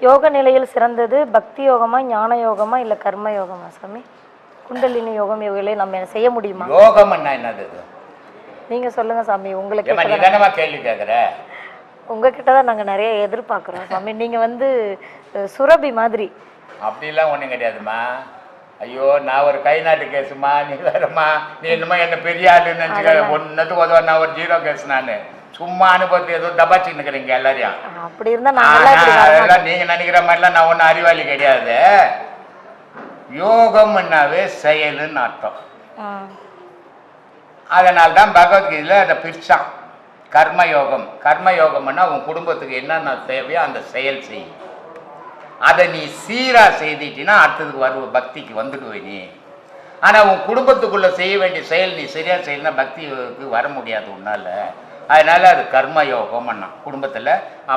யோக நிலையில் சிறந்தது பக்தி யோகமா ஞான யோகமா இல்ல கர்ம யோகமா சாமி? குண்டலினி யோகம் இவைகளை நம்ம செய்ய முடியுமா? யோகம்னா என்னது? நீங்க சொல்லுங்க சாமி உங்களுக்கு கேள்வி கேட்குற உங்ககிட்ட தான் நாங்க நிறைய எதிர்பார்க்கிறோம் சாமி. நீங்க வந்து சுரபி மாதிரி. அப்படிலாம் ஒன்றும் கிடையாதும்மா. ஐயோ நான் ஒரு கை நாட்டு கேஸுமா நீ வேறம்மா நீ என்னமோ என்ன பெரிய ஆளுன்னு நினச்சிக்க ஒன்றுத்துக்கு உதவ நான் ஒரு ஜீரோ கேஸ் நான். சும்மா அனுபவத்தை ஏதோ டபாச்சின்னு இருக்கிறீங்க எல்லாரையும் அப்படி இருந்தா ஆனா. அதெல்லாம் நீங்க நினைக்கிற மாதிரிலாம் நான் ஒன்றும் அறிவாளி கிடையாது. யோகம்னாவே செயலுன்னு அர்த்தம். அதனால தான் பகவத்கீதையில் அதை பிரிச்சான் கர்ம யோகம் கர்ம யோகம்னா உன் குடும்பத்துக்கு என்னென்ன தேவையோ அந்த செயல் செய். அதை நீ சீரா செய்துட்டினா அடுத்ததுக்கு வருவ பக்திக்கு வந்துடுவே நீ. ஆனால் உன் குடும்பத்துக்குள்ள செய்ய வேண்டிய செயல் நீ சரியா செய்யலாம் பக்திக்கு வர முடியாது உன்னால. அதனால அது கர்ம யோகம்னா குடும்பத்தில்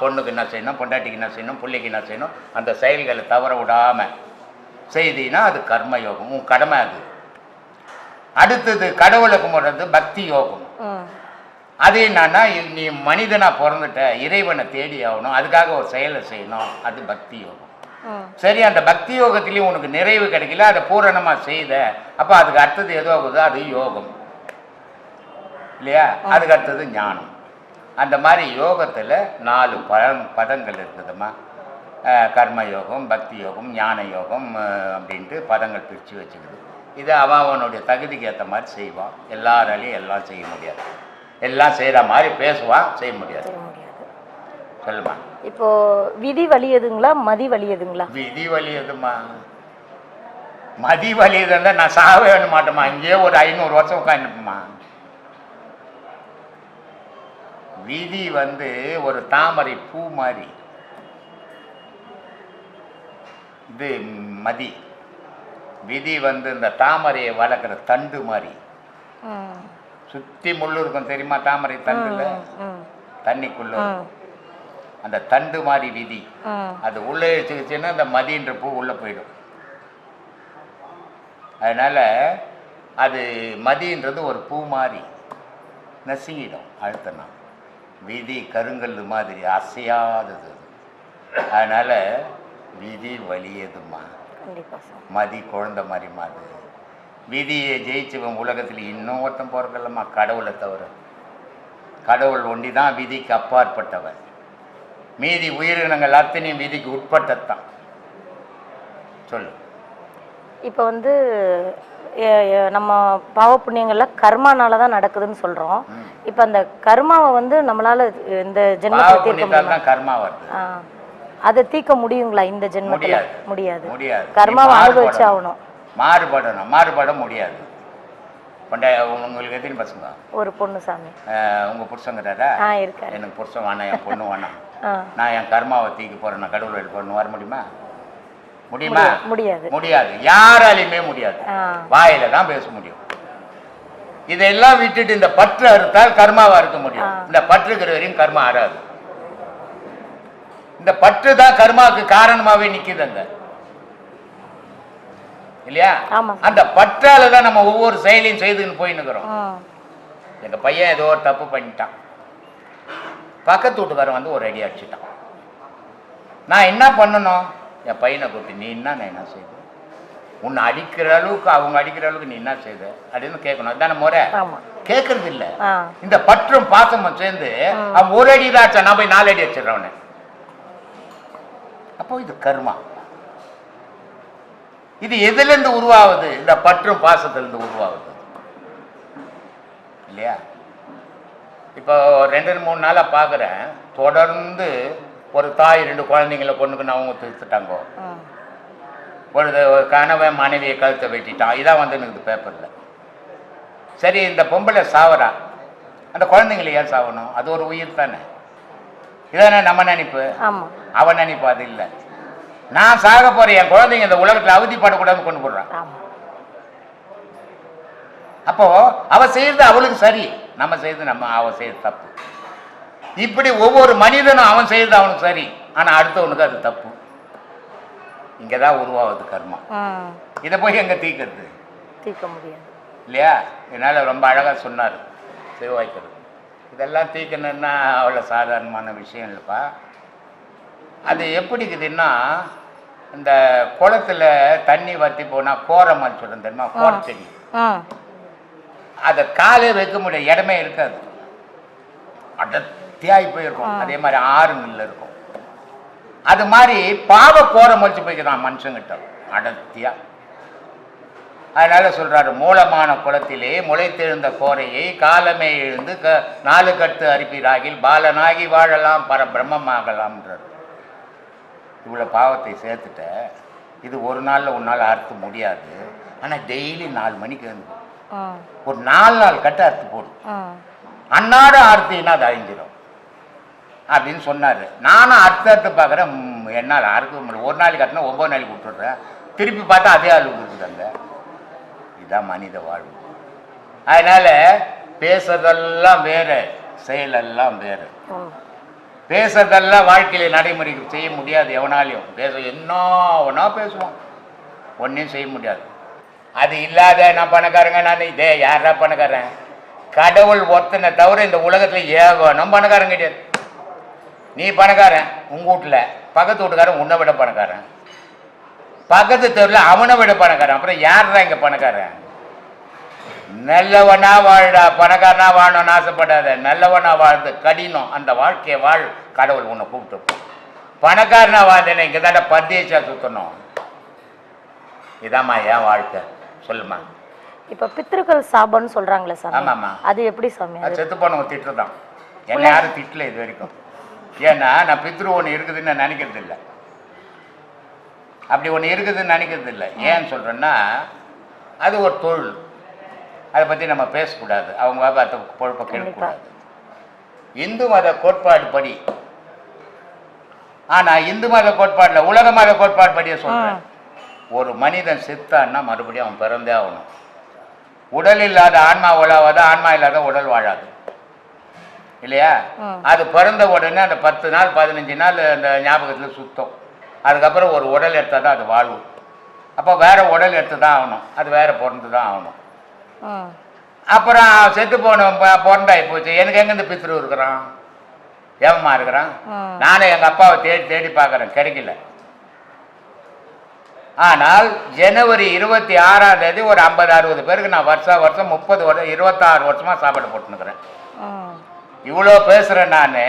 பொண்ணுக்கு என்ன செய்யணும் பொண்டாட்டிக்கு என்ன செய்யணும் பிள்ளைக்கு என்ன செய்யணும் அந்த செயல்களை தவற விடாம செய்தீன்னா அது கர்ம யோகம் உன் கடமை அது. அடுத்தது கடவுளை கும்பிடுறது பக்தி யோகம். அது என்னன்னா நீ மனிதனா பிறந்துட்ட இறைவனை தேடி ஆகணும். அதுக்காக ஒரு செயலை செய்யணும். அது பக்தி யோகம். சரி அந்த பக்தி யோகத்திலையும் உனக்கு நிறைவு கிடைக்கல. அதை பூரணமா செய்த. அப்ப அதுக்கு அடுத்தது எது ஆகுதோ அது யோகம். இல்லையா? அதுக்கு அடுத்தது ஞானம். அந்த மாதிரி யோகத்துல நாலு பதம் பதங்கள் இருக்குதும்மா. அஹ் கர்ம யோகம் பக்தி யோகம் ஞான யோகம் அப்படின்ட்டு பதங்கள் பிரித்து வச்சுக்குது. இது அவன் அவனுடைய தகுதிக்கு ஏற்ற மாதிரி செய்வான். எல்லாராலையும் எல்லாம் செய்ய முடியாது. எல்லாம் செய்கிற மாதிரி பேசுவான் செய்ய முடியாது. செய்ய முடியாது. சொல்லுமா? இப்போ விதி வலியதுங்களா மதி வலியதுங்களா விதி வலியதுமா மதி வலியதுன்னா நான் சாவே வேணும் மாட்டேம்மா இங்கேயே ஒரு ஐநூறு வருஷம் உட்காந்துப்போம்மா விதி வந்து ஒரு தாமரை பூ மாதிரி. இது மதி. விதி வந்து இந்த தாமரையை வளர்க்குற தண்டு மாதிரி. சுத்தி முள்ளு இருக்கும் தெரியுமா தாமரை தண்டுல? தண்ணிக்குள்ள. அந்த தண்டு மாதிரி விதி. அது உள்ளே வச்சுக்கிச்சுன்னா அந்த மதின்ற பூ உள்ளே போயிடும். அதனால் அது மதின்றது ஒரு பூ மாதிரி. நசுங்கிடும் அழுத்தணும் விதி கருங்கல் மாதிரி அசையாதது அதனால் விதி வலியதுமா மதி குழந்தை மாதிரி மாதிரி விதியை ஜெயிச்சவன் உலகத்தில் இன்னும் ஒருத்தன் கடவுளை தவிர. கடவுள் ஒண்டி தான் விதிக்கு அப்பாற்பட்டவன். மீதி உயிரினங்கள் அத்தனையும் விதிக்கு உட்பட்டத்தான். சொல்லு. இப்போ வந்து நம்ம பாவ புண்ணியங்கள்ல கர்மானால தான் நடக்குதுன்னு சொல்றோம். ம். இப்போ அந்த கர்மாவை வந்து நம்மளால இந்த பாவ ஜென்மத்தில் தீர்க்க முடியுமா. அதை தீர்க்க முடியுங்களா இந்த ஜென்மத்துல? முடியாது. கர்மாவை அனுபவிச்சு. ஆகணும் மாறுபடணும். மாறுபட முடியாது. உங்களுக்கு எத்தனை பசங்க? ஒரு பொண்ணு சாமி. உங்க புருஷங்கிறாரா? எனக்கு புருஷன் வேணாம் என் பொண்ணு வேணாம். நான் என் கர்மாவை தீக்க போறேன் நான் கடவுள் எழுப்பணும் வர முடியுமா? முடியுமா? முடியாது. முடியாது. யாராலையுமே முடியாது. வாயில தான் பேச முடியும். இதெல்லாம் விட்டுட்டு இந்த பற்று அறுத்தால் கர்மாவா இருக்க முடியும். இந்த பற்றுக்கிற வரையும் கர்மா ஆறாது. இந்த பற்று தான் கர்மாவுக்கு காரணமாவே நிக்குதுங்க. இல்லையா. அந்த பற்றால தான் நம்ம ஒவ்வொரு செயலையும் செய்துன்னு போயின்னு இருக்கிறோம் ம் எங்க பையன் ஏதோ ஒரு தப்பு பண்ணிட்டான். பக்கத்து வீட்டுக்காரன் வந்து ஒரு அடி அடிச்சிட்டான். நான் என்ன பண்ணணும்? என் பையனை கூப்பிட்டு நீ என்ன நான் என்ன செய்த? உன்னை அடிக்கிற அளவுக்கு அவங்க அடிக்கிற அளவுக்கு நீ என்ன செய்த? அப்படின்னு கேட்கணும். அதுதானே முறை? கேட்கறது இல்ல. இந்த பற்றும் பாசமும் சேர்ந்து அவன் ஒரு அடி தான் நான் போய் நாலு அடி அடிச்சிடறவனே அப்போ இது கர்மா. இது எதுல இருந்து உருவாகுது இந்த பற்றும் பாசத்திலிருந்து உருவாகுது இல்லையா? இப்போ ரெண்டு மூணு நாளாக பார்க்குறேன். தொடர்ந்து ஒரு தாய் ரெண்டு குழந்தைங்கள பொண்ணுக்கு நான் அவங்க திருத்துட்டாங்கோ. ஒரு கணவன் மனைவியை கழுத்தை வெட்டிட்டான். இதான் வந்து எனக்கு பேப்பரில் சரி இந்த பொம்பளை சாவறா? அந்த குழந்தைங்களை ஏன் சாவணும்? அது ஒரு உயிர் தானே. இதானே நம்ம நினைப்பு? அவன் நினைப்பு அது இல்லை. நான் சாக போறேன் என் குழந்தைங்க இந்த உலகத்துல அவதிப்படக்கூடாதுன்னு கொண்டு போடுறான் அப்போ அவ செய்யறது அவளுக்கு சரி. நம்ம செய்யறது நம்ம அவ செய்யறது தப்பு. இப்படி ஒவ்வொரு மனிதனும் அவன் செய்யறது அவனுக்கு சரி. ஆனா அடுத்தவனுக்கு அது தப்பு. இங்கதான் உருவாகுது கர்மம் இதை போய் எங்க தீக்கிறது? தீர்க்க முடியாது. இல்லையா? என்னால் ரொம்ப அழகாக சொன்னார். சிவவாய்க்கர் இதெல்லாம் தீக்கணும்னா அவ்வளோ சாதாரணமான விஷயம் இல்லைப்பா. அது எப்படி இருக்குதுன்னா இந்த குளத்துல தண்ணி வற்றி போனால் கோரமல் சொல்கிறேன் தெரியுமா? கோர செடி. அதை காலே வைக்க முடியாது. இடமே இருக்காது. அடர்த்தியாகி போயிருக்கும். அதே மாதிரி ஆறுங்கள்ல இருக்கும். அது மாதிரி பாவ கோரம் வச்சு போய்க்கிறான் மனுஷங்கிட்ட. அடர்த்தியா அதனால சொல்றாரு மூலமான குளத்திலே முளைத்தெழுந்த கோரையை காலமே எழுந்து க நாலு கட்டு அரிப்பிராகில் பாலனாகி வாழலாம் பர பிரம்மமாகலாம்ன்றார் இவ்வளோ பாவத்தை சேர்த்துட்ட. இது ஒரு நாளில் ஒரு நாள் அறுத்து முடியாது. ஆனால் டெய்லி நாலு மணிக்கு வந்து ஒரு நாலு நாள் கட்டு அறுத்து போடு. ம் அன்னாட அறுத்தினா அது அழிஞ்சிடும் அப்படின்னு சொன்னார். நானும் அறுத்து அறுத்து பார்க்குறேன் என்னால் முடியல. ஒரு நாளைக்கு அறுத்துனா ஒம்பது நாளைக்கு விட்டுடுறேன் திருப்பி பார்த்தா அதே இருக்குது அங்கே. இதுதான் மனித வாழ்வு. அதனால பேசுறதெல்லாம் வேற செயலெல்லாம் வேற. பேசுறதெல்லாம் வாழ்க்கையில நடைமுறைக்கு செய்ய முடியாது எவனாலையும். பேச என்ன வேணா பேசுவான். ஒன்றையும் செய்ய முடியாது. அது இல்லாத நான் பணக்காரங்க நான் இதே யாரா பணக்காரன்? கடவுள் ஒருத்தனை தவிர இந்த உலகத்தில் ஏகணும் பணக்காரன் கிடையாது. நீ பணக்காரன் உங்க வீட்டில். பக்கத்து வீட்டுக்காரன் உன்னை விட பணக்காரன். பக்கத்து தெருவில் அவனை விட பணக்காரன். அப்புறம் யார்தான் இங்கே பணக்காரன்? நல்லவனா வாழ்டா பணக்காரனா வாழணும்னு ஆசைப்படாத. நல்லவனா வாழ்ந்து கடினம். அந்த வாழ்க்கையை வாழ் கடவுள் உன்னை கூப்பிட்டு பணக்காரனா வாழ்ந்தேனே இங்கே தாண்ட பந்தேச்சா சுற்றணும் இதாம்மா என் வாழ்க்கை. சொல்லுமா இப்ப பித்திருக்கள் சாபம்னு சொல்றாங்களே சாமி. ஆமாம்மா. அது எப்படி சாமி செத்து போனவங்க திட்டு தான் என்னை யாரும் திட்டல இது வரைக்கும். ஏன்னா நான் பித்ரு ஒன்று இருக்குதுன்னு நான் நினைக்கிறது இல்லை அப்படி ஒன்று இருக்குதுன்னு நினைக்கிறது இல்லை ஏன்னு சொல்கிறேன்னா அது ஒரு தொழில். அதை பற்றி நம்ம பேசக்கூடாது. அவங்க வியாபாரத்தை பொழப்ப கெடுக்கக்கூடாது. இந்து மத கோட்பாடு படி. ஆனால் இந்து மத கோட்பாடில் உலக மத கோட்பாடு படியே சொல்கிறேன் ஒரு மனிதன் செத்தான்னா மறுபடியும் அவன் பிறந்தே ஆகணும். உடல் இல்லாத ஆன்மா உழாவாது ஆன்மா இல்லாத உடல் வாழாது. இல்லையா. அது பிறந்த உடனே அந்த பத்து நாள் பதினஞ்சு நாள் அந்த ஞாபகத்தில் சுத்தம். அதுக்கப்புறம் ஒரு உடல் எடுத்தால் தான் அது வாழ்வு. அப்போ வேற உடல் எடுத்து தான் ஆகணும். அது வேற பிறந்து தான் ஆகணும். அப்புறம் செத்து போன பிறந்தாயி போச்சு. எனக்கு எங்க இந்த பித்ரு இருக்கிறான்? ஏவமா இருக்கிறான். நானும் எங்கள் அப்பாவை தேடி தேடி பார்க்குறேன். கிடைக்கல. ஆனால் ஜனவரி இருபத்தி ஆறாம் தேதி ஒரு ஐம்பது அறுபது பேருக்கு நான் வருஷம் வருஷம் முப்பது வருஷம் இருபத்தாறு வருஷமாக சாப்பாடு போட்டுனுக்குறேன் இவ்வளோ பேசுகிறேன் நான்.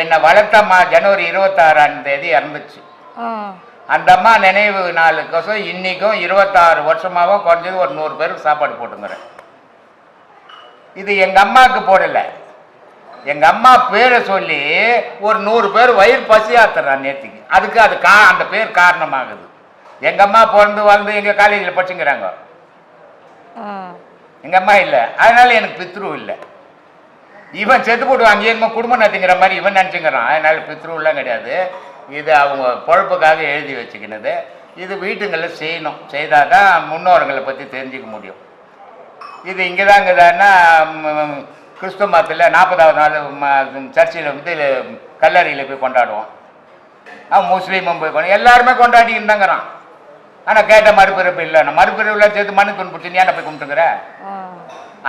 என்னை வளர்த்தம்மா ஜனவரி இருபத்தாறாம் தேதி இறந்துச்சு. அந்த அம்மா நினைவு நாளுக்கோசம் இன்னைக்கும் இருபத்தாறு வருஷமாகவும் குறைஞ்சது ஒரு நூறு பேருக்கு சாப்பாடு போட்டுங்கிறேன். இது எங்கள் அம்மாவுக்கு போடலை. எங்கள் அம்மா பேரை சொல்லி ஒரு நூறு பேர் வயிறு பசியாத்துறான் நேற்றுக்கு அதுக்கு அது கா அந்த பேர் காரணமாகுது. எங்கள் அம்மா பிறந்து வளர்ந்து எங்கள் காலேஜில் படிச்சுங்கிறாங்க. எங்கள் அம்மா இல்லை. அதனால எனக்கு பித்ரு இல்லை. இவன் செத்து போட்டு அங்கேயே குடும்பம் நடத்திங்கிற மாதிரி இவன் நினச்சிங்கிறான் அதனால பித்ருலாம் கிடையாது. இது அவங்க பொழப்புக்காக எழுதி வச்சுக்கினது. இது வீட்டுங்களில் செய்யணும். செய்தால் தான் முன்னோர்களை பற்றி தெரிஞ்சுக்க முடியும். இது இங்கே தான் இங்குதான்னா கிறிஸ்துவ மதத்தில் நாற்பதாவது நாள் சர்ச்சில் வந்து கல்லறையில் போய் கொண்டாடுவோம். அவன் முஸ்லீமும் போய் கொண்டு எல்லாருமே கொண்டாடிக்கிட்டு தாங்கிறான் ஆனால் கேட்ட மறுபிறப்பு இல்லை. நான் மறுபிறப்புல சேர்த்து மனு துன்புடுச்சு பிடிச்சி நீ போய் கும்பிட்டுங்கிற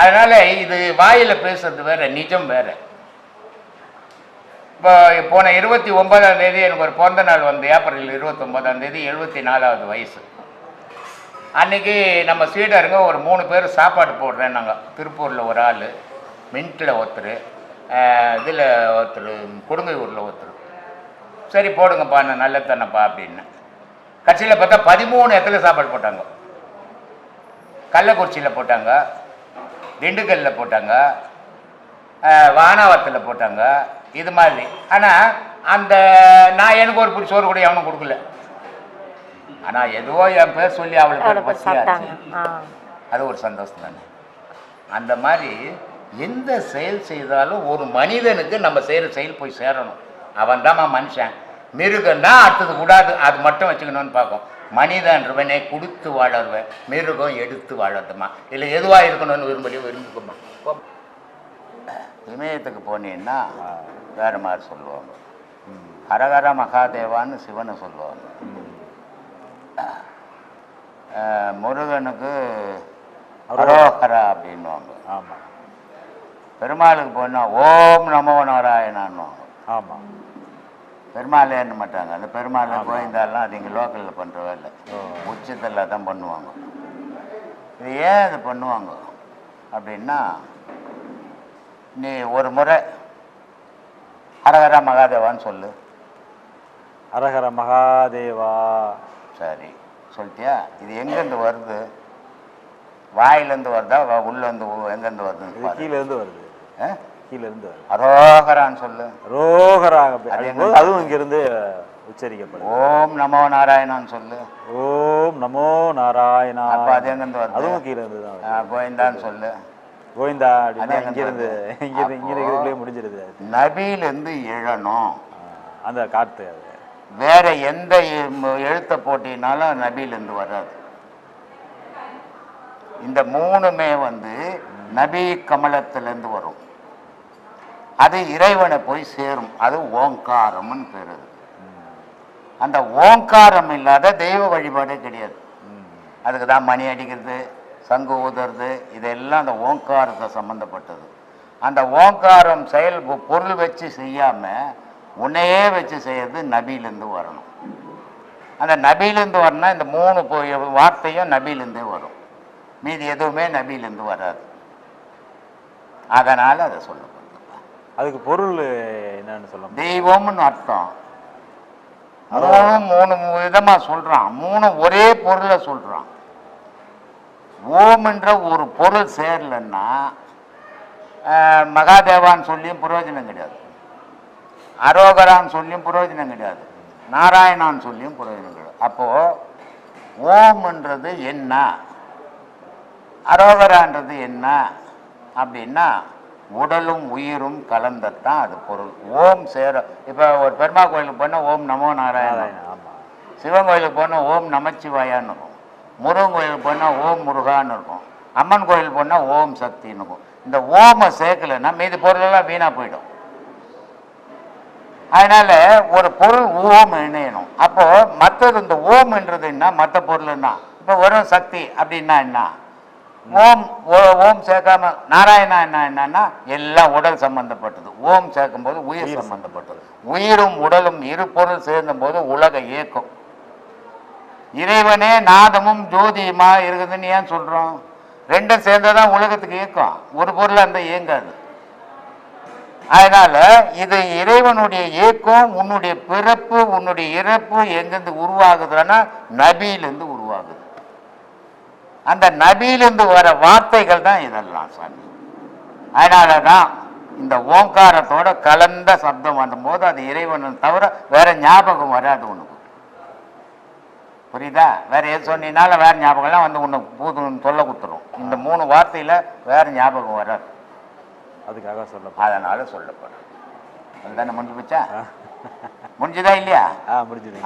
அதனால இது வாயில பேசுறது வேற நிஜம் வேற. இப்போ போன இருபத்தி ஒன்பதாம் தேதி எனக்கு ஒரு பிறந்த நாள் வந்து ஏப்ரல் இருபத்தி ஒன்பதாம் தேதி எழுபத்தி நாலாவது வயசு. அன்னைக்கு நம்ம சீடருங்க ஒரு மூணு பேர் சாப்பாடு போடுறேன் நாங்கள் திருப்பூரில் ஒரு ஆள் மின்ட்டில் ஒருத்தர் இதில் ஒருத்தர் கொடுங்கையூரில் ஒருத்தர். சரி போடுங்கப்பா நான் நல்ல தானப்பா அப்படின்னு. கட்சியில் பார்த்தா பதிமூணு இடத்துல சாப்பாடு போட்டாங்க. கள்ளக்குறிச்சியில் போட்டாங்க. திண்டுக்கல்ல போட்டாங்க வானாவரத்தில் போட்டாங்க இது மாதிரி. ஆனால் அந்த நான் எனக்கு ஒரு பிடி சோறு கூட எவனும் கொடுக்கல. ஆனால் எதுவோ என் பேர் சொல்லி அவளுக்கு அது ஒரு சந்தோஷம் தானே. அந்த மாதிரி எந்த செயல் செய்தாலும் ஒரு மனிதனுக்கு நம்ம செய்கிற செயல் போய் சேரணும். அவன் மனுஷன். மிருகம்னா அடுத்தது விடாது அது மட்டும் வச்சுக்கணும்னு பார்க்கும். மனிதன்றவனே கொடுத்து வாழறவன் மிருகம் எடுத்து வாழறதுமா இல்லை எதுவா இருக்கணும்னு விரும்பலையோ விரும்பிக்குமா. இமயத்துக்கு போனீங்கன்னா வேற மாதிரி சொல்லுவாங்க. ஹரஹர மகாதேவான்னு சிவனை சொல்லுவாங்க. முருகனுக்கு அரோஹரா அப்படின்வாங்க ஆமாம் பெருமாளுக்கு போனா ஓம் நமோ நாராயணான்னுவாங்க. ஆமாம் பெருமாளே என்ன மாட்டாங்க. அந்த பெருமாளை கோயந்தாலாம் அது இங்கே லோக்கலில் பண்ணுற வேலை ஓ. உச்சத்தில் தான் பண்ணுவாங்க. இது ஏன் இது பண்ணுவாங்க? அப்படின்னா நீ ஒரு முறை ஹரஹர மகாதேவான்னு சொல்லு. அரஹர மகாதேவா? சரி. சொல்லிட்டியா? இது எங்கேருந்து வருது? வாயிலேருந்து வருதா? உள்ளேருந்து எங்கேருந்து வருதுன்னு இது பாரு. கீழே இருந்து வருது. ஆ? கீழே இருந்து அரோகரான்னு சொல்லு. ரோகராக? அதுவும் இங்கிருந்து உச்சரிக்கப்படுது. ஓம் நமோ நாராயணான்னு சொல்லு. ஓம் நமோ நாராயணா. அது எங்கேருந்து வருது அதுவும் கீழே இருந்து தான் கோவிந்தான்னு சொல்லு. கோவிந்தா அப்படின்னா இங்கிருந்து? இங்கிருந்து இங்க அப்போ- இருக்கிறதுக்குள்ளே முடிஞ்சிருது. நபியிலேருந்து எழணும். அந்த காற்று அது. வேற எந்த எழுத்த போட்டினாலும் நபியிலேருந்து வராது. இந்த மூணுமே வந்து நபி கமலத்திலேருந்து வரும். அது இறைவனை போய் சேரும். அது ஓங்காரம்னு பேர் அது. அந்த ஓங்காரம் இல்லாத தெய்வ வழிபாடே கிடையாது. அதுக்கு தான் மணி அடிக்கிறது சங்கு ஊதுறது இதெல்லாம் அந்த ஓங்காரத்தை சம்மந்தப்பட்டது அந்த ஓங்காரம் செயல் பொ- பொருள் வச்சு செய்யாம உன்னையே வச்சு செய்யறது நபியிலேருந்து வரணும். அந்த நபியிலேருந்து வரணும்னா இந்த மூணு வார்த்தையும் நபியிலேருந்தே வரும். மீதி எதுவுமே நபியிலேருந்து வராது. அதனால் அதை சொல்லப்படுது அதுக்கு பொருள் என்னன்னு சொல்ல தெய்வம்னு அர்த்தம். மூணு மூணு விதமா சொல்றான். மூணு ஒரே பொருளை சொல்றான். ஓம்ன்ற ஒரு பொருள் சேரலன்னா மகாதேவான்னு சொல்லியும் பிரயோஜனம் கிடையாது. அரோகரான்னு சொல்லியும் பிரயோஜனம் கிடையாது. நாராயணான்னு சொல்லியும் பிரயோஜனம் கிடையாது. அப்போ ஓம்ன்றது என்ன? அரோகரான்றது என்ன? அப்படின்னா உடலும் உயிரும் கலந்தத்தான் அது பொருள். ஓம் சேர இப்போ ஒரு பெருமா கோயிலுக்கு போனால் ஓம் நமோ நாராயணன் சிவன் கோயிலுக்கு போனால் ஓம் நமச்சிவாயான்னு இருக்கும். முருகன் கோயிலுக்கு போனால் ஓம் முருகான்னு இருக்கும். அம்மன் கோயில் போனால் ஓம் சக்தின்னு இருக்கும். இந்த ஓமை சேர்க்கலைன்னா மீதி பொருளெல்லாம் வீணாக போயிடும். அதனால ஒரு பொருள் ஓம் இணையணும். அப்போ மற்றது இந்த ஓம்ன்றது என்ன? மற்ற பொருள் என்ன? இப்போ வெறும் சக்தி அப்படின்னா என்ன? ஓம் ஓ- ஓம் சேர்க்காம நாராயணா என்ன என்னன்னா எல்லாம் உடல் சம்பந்தப்பட்டது. ஓம் சேர்க்கும்போது உயிர் உயிர் சம்பந்தப்பட்டது. உயிரும் உடலும் இரு பொருள் சேர்ந்தபோது உலக இயக்கம். இறைவனே நாதமும் ஜோதியுமா இருக்குதுன்னு ஏன் சொல்றோம்? ரெண்டும் சேர்ந்தாதான் உலகத்துக்கு இயக்கம். ஒரு பொருள் அந்த இயங்காது. அதனால இது இறைவனுடைய இயக்கம் உன்னுடைய பிறப்பு உன்னுடைய இறப்பு எங்கிருந்து உருவாகுதுன்னா நபியிலிருந்து உருவாகுது. அந்த நபியிலிருந்து வர வார்த்தைகள் தான் இதெல்லாம் சாமி. அதனால தான் இந்த ஓங்காரத்தோட கலந்த சப்தம் வந்தபோது அது இறைவனை தவிர வேற ஞாபகம் வராது உனக்கு. புரியுதா? வேற எது சொன்னீங்கனால வேற ஞாபகம்லாம் வந்து உன்னை பூதுன்னு சொல்ல கொடுத்துரும் இந்த மூணு வார்த்தையில வேற ஞாபகம் வராது. அதுக்காக சொல்ல அதனால சொல்லப்படும் அதுதானே முடிஞ்சு போச்சா? முடிஞ்சுதா இல்லையா? ஆ முடிஞ்சுது.